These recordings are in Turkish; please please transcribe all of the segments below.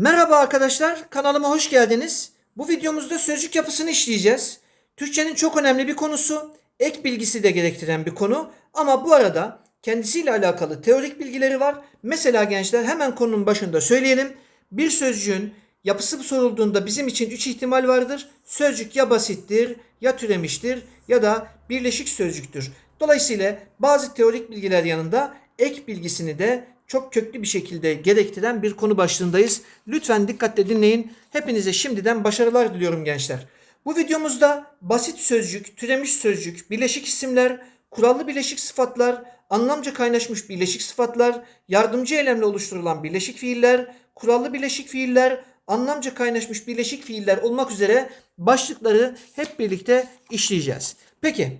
Merhaba arkadaşlar, kanalıma hoş geldiniz. Bu videomuzda sözcük yapısını işleyeceğiz. Türkçenin çok önemli bir konusu, ek bilgisi de gerektiren bir konu. Ama bu arada kendisiyle alakalı teorik bilgileri var. Mesela gençler hemen konunun başında söyleyelim. Bir sözcüğün yapısı sorulduğunda bizim için 3 ihtimal vardır. Sözcük ya basittir, ya türemiştir ya da birleşik sözcüktür. Dolayısıyla bazı teorik bilgiler yanında ek bilgisini de çok köklü bir şekilde gerektiren bir konu başlığındayız. Lütfen dikkatle dinleyin. Hepinize şimdiden başarılar diliyorum gençler. Bu videomuzda basit sözcük, türemiş sözcük, birleşik isimler, kurallı birleşik sıfatlar, anlamca kaynaşmış birleşik sıfatlar, yardımcı eylemle oluşturulan birleşik fiiller, kurallı birleşik fiiller, anlamca kaynaşmış birleşik fiiller olmak üzere başlıkları hep birlikte işleyeceğiz. Peki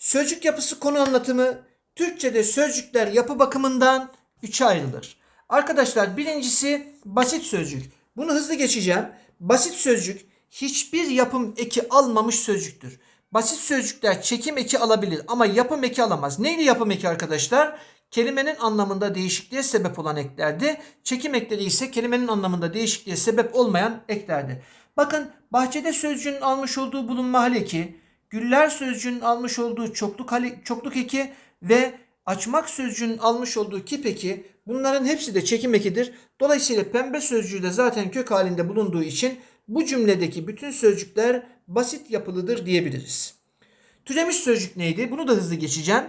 Sözcük yapısı konu anlatımı Türkçe'de sözcükler yapı bakımından üçe ayrılır. Arkadaşlar birincisi basit sözcük. Bunu hızlı geçeceğim. Basit sözcük hiçbir yapım eki almamış sözcüktür. Basit sözcükler çekim eki alabilir ama yapım eki alamaz. Neydi yapım eki arkadaşlar? Kelimenin anlamında değişikliğe sebep olan eklerdi. Çekim ekleri ise kelimenin anlamında değişikliğe sebep olmayan eklerdi. Bakın bahçede sözcüğün almış olduğu bulunma hal eki, güller sözcüğünün almış olduğu çokluk, hali, çokluk eki ve açmak sözcüğünün almış olduğu kip eki bunların hepsi de çekim ekidir. Dolayısıyla pembe sözcüğü de zaten kök halinde bulunduğu için bu cümledeki bütün sözcükler basit yapılıdır diyebiliriz. Türemiş sözcük neydi? Bunu da hızlı geçeceğim.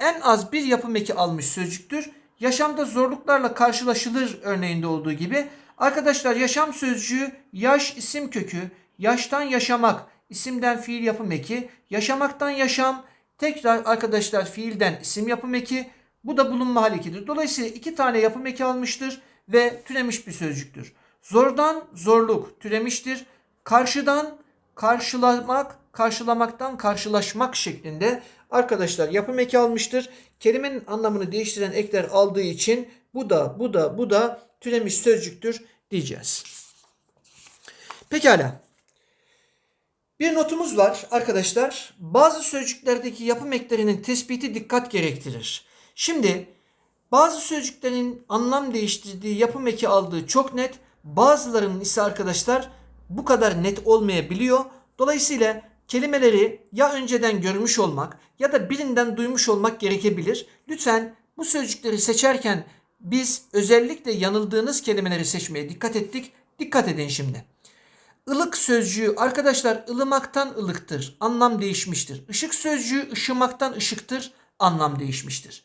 En az bir yapım eki almış sözcüktür. Yaşamda zorluklarla karşılaşılır örneğinde olduğu gibi. Arkadaşlar yaşam sözcüğü yaş isim kökü, yaştan yaşamak, isimden fiil yapım eki, yaşamaktan yaşam, tekrar arkadaşlar fiilden isim yapım eki, bu da bulunma hal ekidir. Dolayısıyla iki tane yapım eki almıştır ve türemiş bir sözcüktür. Zordan zorluk türemiştir. Karşıdan karşılamak, karşılamaktan karşılaşmak şeklinde arkadaşlar yapım eki almıştır. Kelimenin anlamını değiştiren ekler aldığı için bu da bu da bu da türemiş sözcüktür diyeceğiz. Pekala. Bir notumuz var arkadaşlar. Bazı sözcüklerdeki yapım eklerinin tespiti dikkat gerektirir. Şimdi bazı sözcüklerin anlam değiştirdiği yapım eki aldığı çok net. Bazılarının ise arkadaşlar bu kadar net olmayabiliyor. Dolayısıyla kelimeleri ya önceden görmüş olmak ya da birinden duymuş olmak gerekebilir. Lütfen bu sözcükleri seçerken biz özellikle yanıldığınız kelimeleri seçmeye dikkat ettik. Dikkat edin şimdi. Ilık sözcüğü arkadaşlar ılımaktan ılıktır. Anlam değişmiştir. Işık sözcüğü ışımaktan ışıktır. Anlam değişmiştir.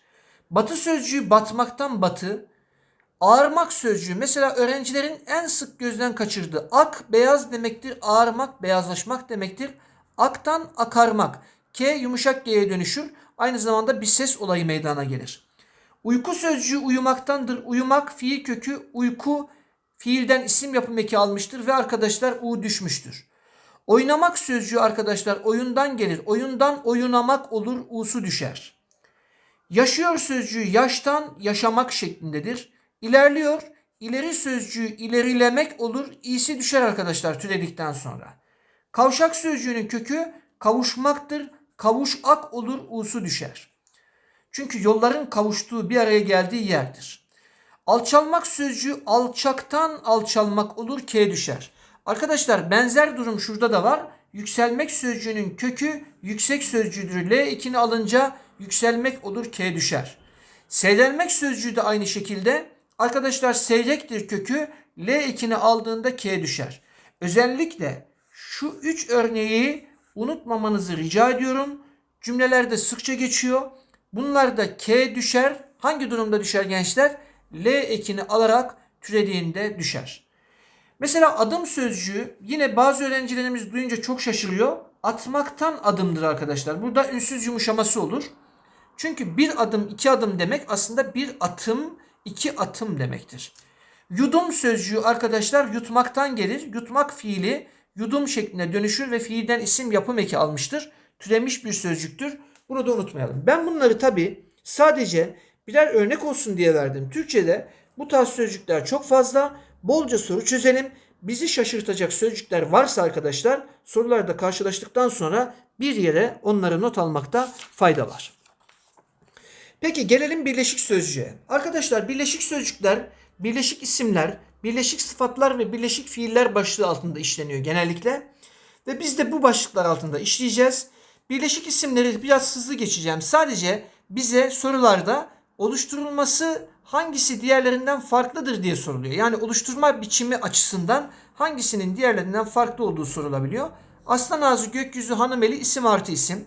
Batı sözcüğü batmaktan batı. Ağarmak sözcüğü mesela öğrencilerin en sık gözden kaçırdığı ak beyaz demektir. Ağarmak beyazlaşmak demektir. Aktan akarmak. K yumuşak G'ye dönüşür. Aynı zamanda bir ses olayı meydana gelir. Uyku sözcüğü uyumaktandır. Uyumak fiil kökü uyku fiilden isim yapım eki almıştır ve arkadaşlar u düşmüştür. Oynamak sözcüğü arkadaşlar oyundan gelir. Oyundan oyunamak olur u'su düşer. Yaşıyor sözcüğü yaştan yaşamak şeklindedir. İlerliyor ileri sözcüğü ilerilemek olur i'si düşer arkadaşlar türedikten sonra. Kavşak sözcüğünün kökü kavuşmaktır. Kavuşak olur u'su düşer. Çünkü yolların kavuştuğu bir araya geldiği yerdir. Alçalmak sözcüğü alçaktan alçalmak olur K düşer. Arkadaşlar benzer durum şurada da var. Yükselmek sözcüğünün kökü yüksek sözcüğüdür. L ikini alınca yükselmek olur K düşer. Seyrelmek sözcüğü de aynı şekilde. Arkadaşlar seyrektir kökü. L ikini aldığında K düşer. Özellikle şu üç örneği unutmamanızı rica ediyorum. Cümlelerde sıkça geçiyor. Bunlarda K düşer. Hangi durumda düşer gençler? L ekini alarak türediğinde düşer. Mesela adım sözcüğü yine bazı öğrencilerimiz duyunca çok şaşırıyor. Atmaktan adımdır arkadaşlar. Burada ünsüz yumuşaması olur. Çünkü bir adım iki adım demek aslında bir atım iki atım demektir. Yudum sözcüğü arkadaşlar yutmaktan gelir. Yutmak fiili yudum şeklinde dönüşür ve fiilden isim yapım eki almıştır. Türemiş bir sözcüktür. Bunu da unutmayalım. Ben bunları tabi sadece birer örnek olsun diye verdim. Türkçe'de bu tarz sözcükler çok fazla. Bolca soru çözelim. Bizi şaşırtacak sözcükler varsa arkadaşlar sorularda karşılaştıktan sonra bir yere onları not almakta fayda var. Peki gelelim birleşik sözcüğe. Arkadaşlar birleşik sözcükler, birleşik isimler, birleşik sıfatlar ve birleşik fiiller başlığı altında işleniyor genellikle. Ve biz de bu başlıklar altında işleyeceğiz. Birleşik isimleri biraz hızlı geçeceğim. Sadece bize sorularda oluşturulması hangisi diğerlerinden farklıdır diye soruluyor. Yani oluşturma biçimi açısından hangisinin diğerlerinden farklı olduğu sorulabiliyor. Aslan Ağzı Gökyüzü Hanımeli isim artı isim.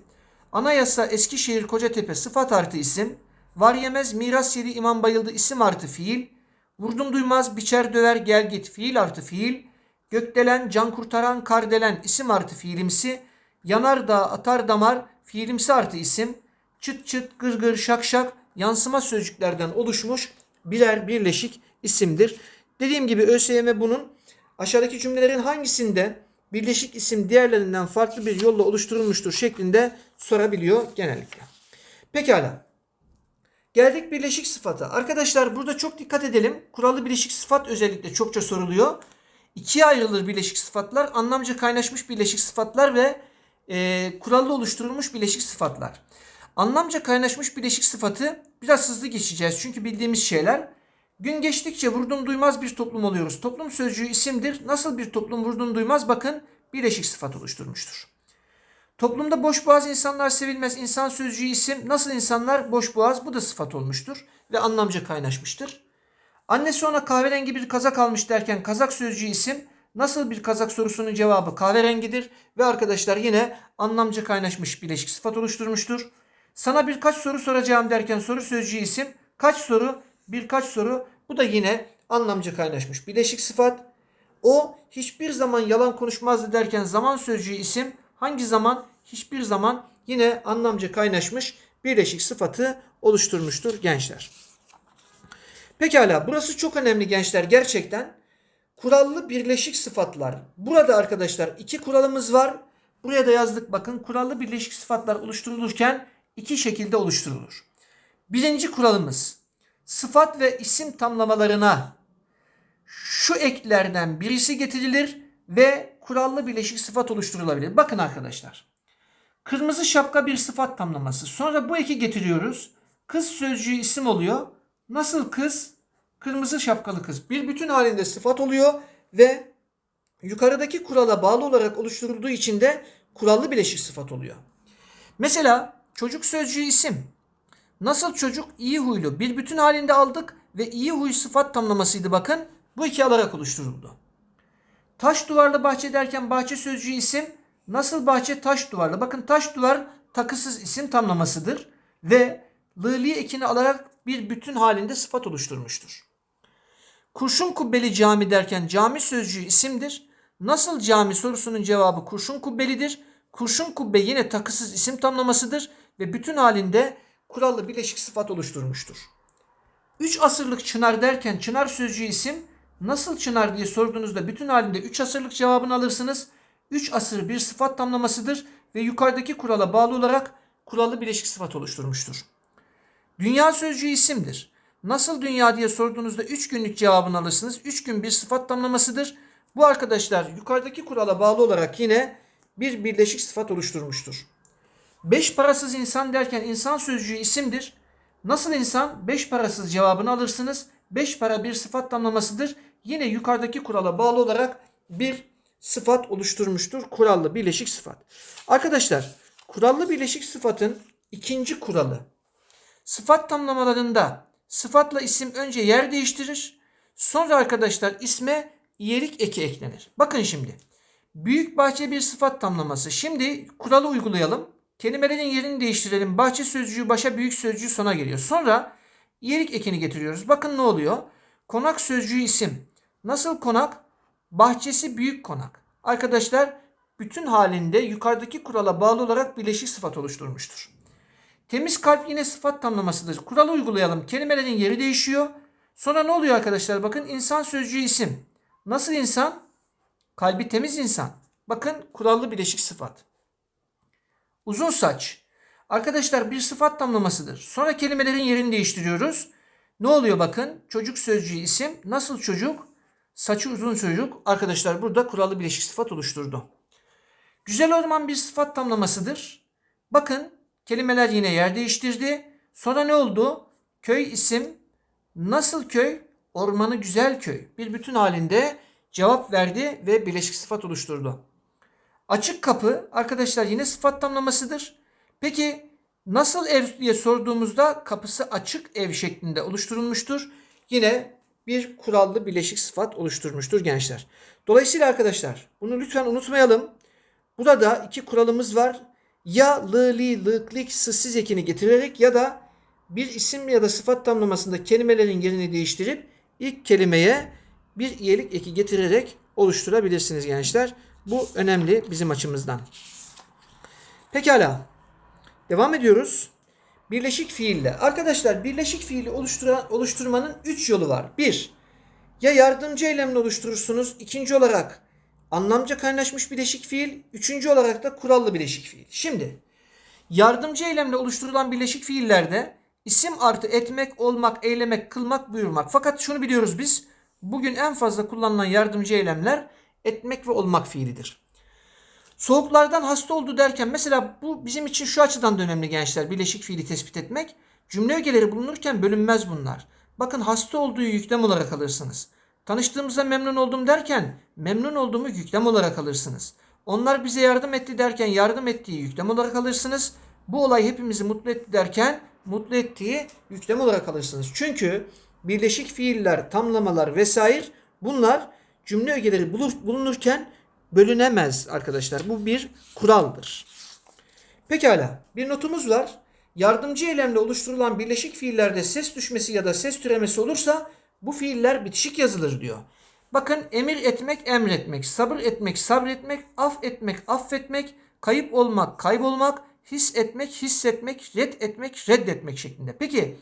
Anayasa Eskişehir Kocatepe sıfat artı isim. Var yemez miras yedi imam bayıldı isim artı fiil. Vurdum duymaz biçer döver gel git fiil artı fiil. Gökdelen can kurtaran kardelen isim artı fiilimsi. Yanar da atar damar fiilimsi artı isim. Çıt çıt gır gır şak şak yansıma sözcüklerden oluşmuş birer birleşik isimdir. Dediğim gibi ÖSYM bunun aşağıdaki cümlelerin hangisinde birleşik isim diğerlerinden farklı bir yolla oluşturulmuştur şeklinde sorabiliyor genellikle. Pekala. Geldik birleşik sıfata. Arkadaşlar burada çok dikkat edelim. Kurallı birleşik sıfat özellikle çokça soruluyor. İkiye ayrılır birleşik sıfatlar. Anlamca kaynaşmış birleşik sıfatlar ve e, kurallı oluşturulmuş birleşik sıfatlar. Anlamca kaynaşmış birleşik sıfatı biraz hızlı geçeceğiz. Çünkü bildiğimiz şeyler. Gün geçtikçe vurdum duymaz bir toplum oluyoruz. Toplum sözcüğü isimdir. Nasıl bir toplum vurdum duymaz bakın birleşik sıfat oluşturmuştur. Toplumda boş boğaz insanlar sevilmez. İnsan sözcüğü isim. Nasıl insanlar boş boğaz bu da sıfat olmuştur ve anlamca kaynaşmıştır. Annesi ona kahverengi bir kazak almış derken kazak sözcüğü isim. Nasıl bir kazak sorusunun cevabı kahverengidir ve arkadaşlar yine anlamca kaynaşmış bileşik sıfat oluşturmuştur. Sana birkaç soru soracağım derken soru sözcüğü isim. Kaç soru? Birkaç soru. Bu da yine anlamca kaynaşmış bileşik sıfat. O hiçbir zaman yalan konuşmazdı derken zaman sözcüğü isim. Hangi zaman? Hiçbir zaman yine anlamca kaynaşmış birleşik sıfatı oluşturmuştur gençler. Pekala burası çok önemli gençler gerçekten. Kurallı birleşik sıfatlar. Burada arkadaşlar iki kuralımız var. Buraya da yazdık bakın. Kurallı birleşik sıfatlar oluşturulurken iki şekilde oluşturulur. Birinci kuralımız sıfat ve isim tamlamalarına şu eklerden birisi getirilir ve kurallı birleşik sıfat oluşturulabilir. Bakın arkadaşlar. Kırmızı şapka bir sıfat tamlaması. Sonra bu eki getiriyoruz. Kız sözcüğü isim oluyor. Nasıl kız? Kırmızı şapkalı kız. Bir bütün halinde sıfat oluyor ve yukarıdaki kurala bağlı olarak oluşturulduğu için de kurallı bileşik sıfat oluyor. Mesela çocuk sözcüğü isim. Nasıl çocuk? iyi huylu. Bir bütün halinde aldık ve iyi huy sıfat tamlamasıydı bakın. Bu iki alarak oluşturuldu. Taş duvarlı bahçe derken bahçe sözcüğü isim. Nasıl bahçe taş duvarlı? Bakın taş duvar takısız isim tamlamasıdır ve lığli ekini alarak bir bütün halinde sıfat oluşturmuştur. Kurşun kubbeli cami derken cami sözcüğü isimdir. Nasıl cami sorusunun cevabı kurşun kubbelidir. Kurşun kubbe yine takısız isim tamlamasıdır ve bütün halinde kurallı bileşik sıfat oluşturmuştur. 3 asırlık çınar derken çınar sözcüğü isim nasıl çınar diye sorduğunuzda bütün halinde 3 asırlık cevabını alırsınız. 3 asır bir sıfat tamlamasıdır ve yukarıdaki kurala bağlı olarak kurallı bileşik sıfat oluşturmuştur. Dünya sözcüğü isimdir. Nasıl dünya diye sorduğunuzda 3 günlük cevabını alırsınız. 3 gün bir sıfat tamlamasıdır. Bu arkadaşlar yukarıdaki kurala bağlı olarak yine bir birleşik sıfat oluşturmuştur. Beş parasız insan derken insan sözcüğü isimdir. Nasıl insan? Beş parasız cevabını alırsınız. Beş para bir sıfat tamlamasıdır. Yine yukarıdaki kurala bağlı olarak bir sıfat oluşturmuştur. Kurallı birleşik sıfat. Arkadaşlar kurallı birleşik sıfatın ikinci kuralı. Sıfat tamlamalarında sıfatla isim önce yer değiştirir. Sonra arkadaşlar isme iyelik eki eklenir. Bakın şimdi. Büyük bahçe bir sıfat tamlaması. Şimdi kuralı uygulayalım. Kelimelerin yerini değiştirelim. Bahçe sözcüğü başa büyük sözcüğü sona geliyor. Sonra iyelik ekini getiriyoruz. Bakın ne oluyor? Konak sözcüğü isim. Nasıl konak? Bahçesi büyük konak. Arkadaşlar bütün halinde yukarıdaki kurala bağlı olarak birleşik sıfat oluşturmuştur. Temiz kalp yine sıfat tamlamasıdır. Kuralı uygulayalım. Kelimelerin yeri değişiyor. Sonra ne oluyor arkadaşlar? Bakın insan sözcüğü isim. Nasıl insan? Kalbi temiz insan. Bakın kurallı birleşik sıfat. Uzun saç. Arkadaşlar bir sıfat tamlamasıdır. Sonra kelimelerin yerini değiştiriyoruz. Ne oluyor bakın? Çocuk sözcüğü isim. Nasıl çocuk? Saçı uzun çocuk. Arkadaşlar burada kurallı bileşik sıfat oluşturdu. Güzel orman bir sıfat tamlamasıdır. Bakın kelimeler yine yer değiştirdi. Sonra ne oldu? Köy isim. Nasıl köy? ormanı güzel köy bir bütün halinde cevap verdi ve bileşik sıfat oluşturdu. Açık kapı arkadaşlar yine sıfat tamlamasıdır. Peki nasıl ev diye sorduğumuzda kapısı açık ev şeklinde oluşturulmuştur. Yine bir kurallı bileşik sıfat oluşturmuştur gençler. Dolayısıyla arkadaşlar bunu lütfen unutmayalım. Burada iki kuralımız var. Ya lı, li, lık, lik, sıssiz ekini getirerek ya da bir isim ya da sıfat tamlamasında kelimelerin yerini değiştirip ilk kelimeye bir iyelik eki getirerek oluşturabilirsiniz gençler. Bu önemli bizim açımızdan. Pekala. Devam ediyoruz. Birleşik fiille. Arkadaşlar birleşik fiili oluşturan, oluşturmanın 3 yolu var. 1. Ya yardımcı eylemle oluşturursunuz. İkinci olarak anlamca kaynaşmış bileşik fiil. Üçüncü olarak da kurallı bileşik fiil. Şimdi yardımcı eylemle oluşturulan bileşik fiillerde isim artı etmek, olmak, eylemek, kılmak, buyurmak. Fakat şunu biliyoruz biz. Bugün en fazla kullanılan yardımcı eylemler etmek ve olmak fiilidir. Soğuklardan hasta oldu derken mesela bu bizim için şu açıdan da önemli gençler. Bileşik fiili tespit etmek. Cümle ögeleri bulunurken bölünmez bunlar. Bakın hasta olduğu yüklem olarak alırsınız. Tanıştığımızda memnun oldum derken memnun olduğumu yüklem olarak alırsınız. Onlar bize yardım etti derken yardım ettiği yüklem olarak alırsınız. Bu olay hepimizi mutlu etti derken mutlu ettiği yüklem olarak alırsınız. Çünkü birleşik fiiller, tamlamalar vesaire bunlar cümle ögeleri bulunurken bölünemez arkadaşlar. Bu bir kuraldır. Pekala bir notumuz var. Yardımcı eylemle oluşturulan birleşik fiillerde ses düşmesi ya da ses türemesi olursa bu fiiller bitişik yazılır diyor. Bakın emir etmek, emretmek, sabır etmek, sabretmek, af etmek, affetmek, kayıp olmak, kaybolmak, his etmek, hissetmek, red etmek, reddetmek şeklinde. Peki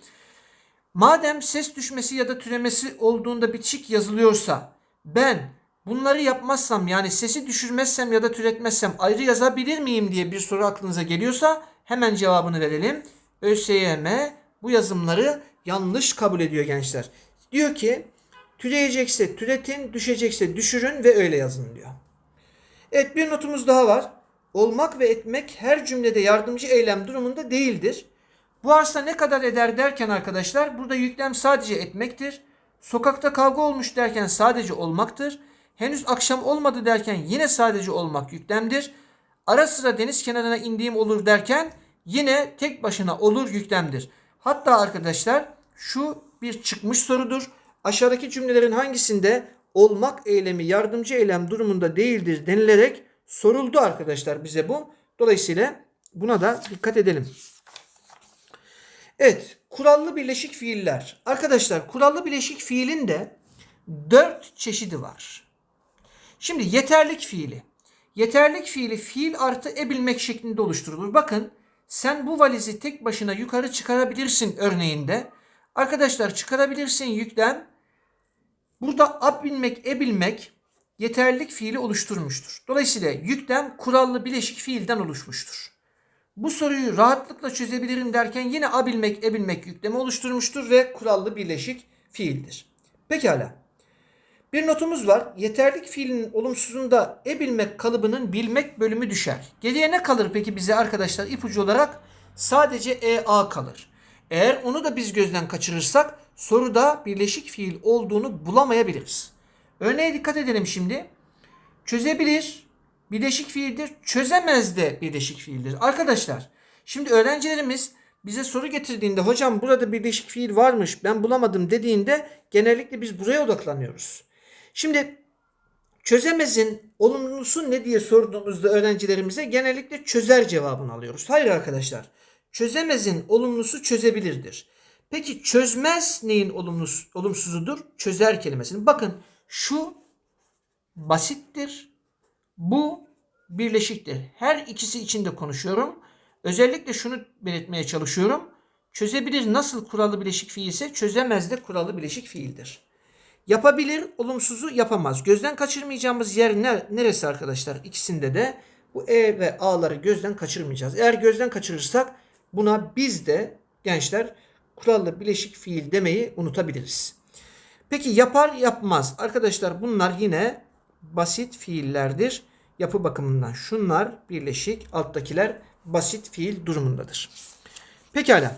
madem ses düşmesi ya da türemesi olduğunda bitişik yazılıyorsa ben bunları yapmazsam yani sesi düşürmezsem ya da türetmezsem ayrı yazabilir miyim diye bir soru aklınıza geliyorsa hemen cevabını verelim. ÖSYM bu yazımları yanlış kabul ediyor gençler. Diyor ki türeyecekse türetin, düşecekse düşürün ve öyle yazın diyor. Evet bir notumuz daha var. Olmak ve etmek her cümlede yardımcı eylem durumunda değildir. Bu arsa ne kadar eder derken arkadaşlar burada yüklem sadece etmektir. Sokakta kavga olmuş derken sadece olmaktır. Henüz akşam olmadı derken yine sadece olmak yüklemdir. Ara sıra deniz kenarına indiğim olur derken yine tek başına olur yüklemdir. Hatta arkadaşlar şu bir çıkmış sorudur. Aşağıdaki cümlelerin hangisinde olmak eylemi yardımcı eylem durumunda değildir denilerek soruldu arkadaşlar bize bu. Dolayısıyla buna da dikkat edelim. Evet, kurallı birleşik fiiller. Arkadaşlar, kurallı birleşik fiilin de dört çeşidi var. Şimdi yeterlik fiili. Yeterlik fiili fiil artı ebilmek şeklinde oluşturulur. Bakın sen bu valizi tek başına yukarı çıkarabilirsin örneğinde. Arkadaşlar çıkarabilirsin yüklem. Burada abilmek, ebilmek yeterlik fiili oluşturmuştur. Dolayısıyla yüklem kurallı bileşik fiilden oluşmuştur. Bu soruyu rahatlıkla çözebilirim derken yine abilmek, ebilmek yüklemi oluşturmuştur ve kurallı birleşik fiildir. Pekala. Bir notumuz var. Yeterlik fiilinin olumsuzunda ebilmek kalıbının bilmek bölümü düşer. Geriye ne kalır peki bize arkadaşlar ipucu olarak? Sadece EA kalır. Eğer onu da biz gözden kaçırırsak soruda birleşik fiil olduğunu bulamayabiliriz. Örneğe dikkat edelim şimdi. Çözebilir birleşik fiildir. Çözemez de birleşik fiildir. Arkadaşlar şimdi öğrencilerimiz bize soru getirdiğinde hocam burada birleşik fiil varmış ben bulamadım dediğinde genellikle biz buraya odaklanıyoruz. Şimdi çözemezin olumlusu ne diye sorduğumuzda öğrencilerimize genellikle çözer cevabını alıyoruz. Hayır arkadaşlar. Çözemezin olumlusu çözebilirdir. Peki çözmez neyin olumsuzudur? Çözer kelimesinin. Bakın şu basittir. Bu birleşiktir. Her ikisi içinde konuşuyorum. Özellikle şunu belirtmeye çalışıyorum. Çözebilir nasıl kurallı bileşik fiil ise çözemez de kurallı bileşik fiildir. Yapabilir, olumsuzu yapamaz. Gözden kaçırmayacağımız yer neresi arkadaşlar? İkisinde de bu E ve A'ları gözden kaçırmayacağız. Eğer gözden kaçırırsak buna biz de gençler kurallı bileşik fiil demeyi unutabiliriz. Peki yapar yapmaz. Arkadaşlar bunlar yine basit fiillerdir. Yapı bakımından şunlar birleşik alttakiler basit fiil durumundadır. Pekala.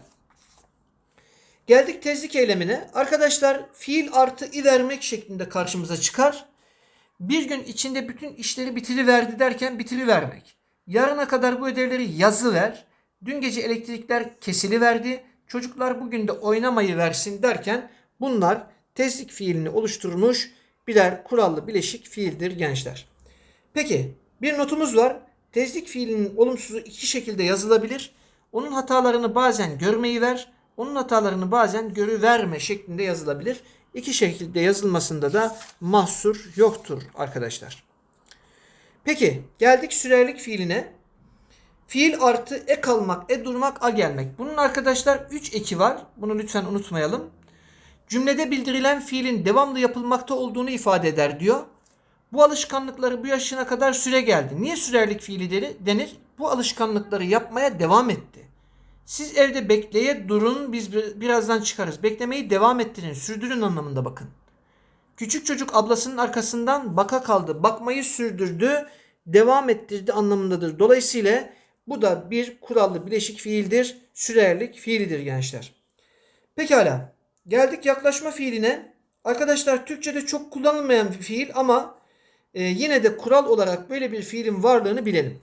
Geldik tezlik eylemine. Arkadaşlar fiil artı i vermek şeklinde karşımıza çıkar. Bir gün içinde bütün işleri bitiriverdi derken bitirivermek. Yarına kadar bu ödevleri yazı ver. Dün gece elektrikler kesiliverdi. Çocuklar bugün de oynamayı versin derken bunlar tezlik fiilini oluşturmuş birer kurallı bileşik fiildir gençler. Peki bir notumuz var. Tezlik fiilinin olumsuzu iki şekilde yazılabilir. Onun hatalarını bazen görmeyi ver, onun hatalarını bazen görüverme şeklinde yazılabilir. İki şekilde yazılmasında da mahsur yoktur arkadaşlar. Peki geldik sürerlik fiiline. Fiil artı ek almak, e durmak, a gelmek. Bunun arkadaşlar 3 eki var. Bunu lütfen unutmayalım. Cümlede bildirilen fiilin devamlı yapılmakta olduğunu ifade eder diyor. Bu alışkanlıkları bu yaşına kadar süre geldi. Niye sürerlik fiili denir? Bu alışkanlıkları yapmaya devam etti. Siz evde bekleye durun biz bir- birazdan çıkarız. Beklemeyi devam ettirin, sürdürün anlamında bakın. Küçük çocuk ablasının arkasından baka kaldı. Bakmayı sürdürdü, devam ettirdi anlamındadır. Dolayısıyla bu da bir kurallı bileşik fiildir. Sürerlik fiilidir gençler. Pekala. Geldik yaklaşma fiiline. Arkadaşlar Türkçe'de çok kullanılmayan bir fiil ama e, yine de kural olarak böyle bir fiilin varlığını bilelim.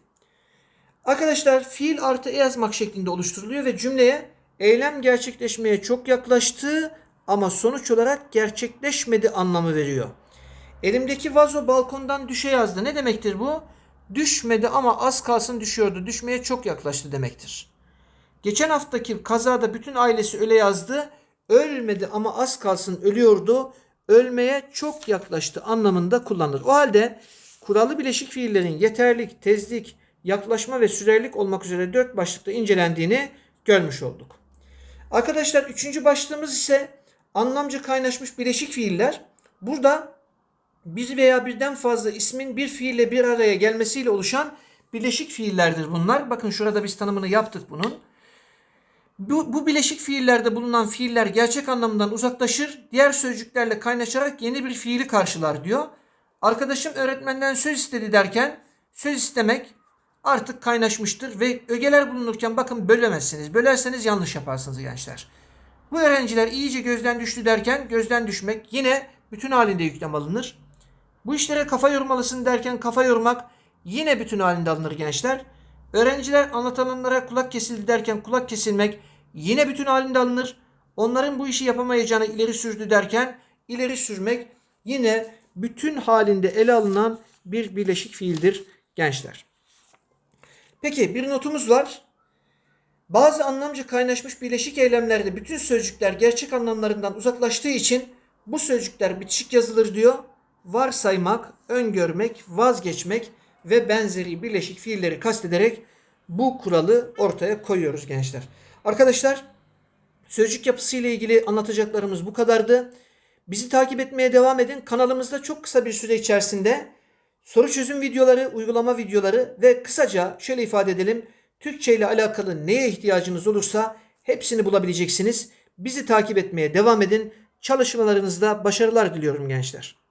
Arkadaşlar fiil artı e yazmak şeklinde oluşturuluyor ve cümleye eylem gerçekleşmeye çok yaklaştı ama sonuç olarak gerçekleşmedi anlamı veriyor. Elimdeki vazo balkondan düşe yazdı. Ne demektir bu? Düşmedi ama az kalsın düşüyordu. Düşmeye çok yaklaştı demektir. Geçen haftaki kazada bütün ailesi öyle yazdı. Ölmedi ama az kalsın ölüyordu. Ölmeye çok yaklaştı anlamında kullanılır. O halde kurallı bileşik fiillerin yeterlik, tezlik, yaklaşma ve sürerlik olmak üzere dört başlıkta incelendiğini görmüş olduk. Arkadaşlar üçüncü başlığımız ise anlamcı kaynaşmış bileşik fiiller. Burada bir veya birden fazla ismin bir fiille bir araya gelmesiyle oluşan bileşik fiillerdir bunlar. Bakın şurada biz tanımını yaptık bunun. Bu, bu bileşik fiillerde bulunan fiiller gerçek anlamından uzaklaşır, diğer sözcüklerle kaynaşarak yeni bir fiili karşılar diyor. Arkadaşım öğretmenden söz istedi derken söz istemek artık kaynaşmıştır ve ögeler bulunurken bakın bölemezsiniz. Bölerseniz yanlış yaparsınız gençler. Bu öğrenciler iyice gözden düştü derken gözden düşmek yine bütün halinde yüklem alınır. Bu işlere kafa yormalısın derken kafa yormak yine bütün halinde alınır gençler. Öğrenciler anlatılanlara kulak kesildi derken kulak kesilmek yine bütün halinde alınır. Onların bu işi yapamayacağını ileri sürdü derken ileri sürmek yine bütün halinde ele alınan bir birleşik fiildir gençler. Peki bir notumuz var. Bazı anlamcı kaynaşmış birleşik eylemlerde bütün sözcükler gerçek anlamlarından uzaklaştığı için bu sözcükler bitişik yazılır diyor. Varsaymak, öngörmek, vazgeçmek ve benzeri birleşik fiilleri kastederek bu kuralı ortaya koyuyoruz gençler. Arkadaşlar sözcük yapısı ile ilgili anlatacaklarımız bu kadardı. Bizi takip etmeye devam edin. Kanalımızda çok kısa bir süre içerisinde soru çözüm videoları, uygulama videoları ve kısaca şöyle ifade edelim. Türkçe ile alakalı neye ihtiyacınız olursa hepsini bulabileceksiniz. Bizi takip etmeye devam edin. Çalışmalarınızda başarılar diliyorum gençler.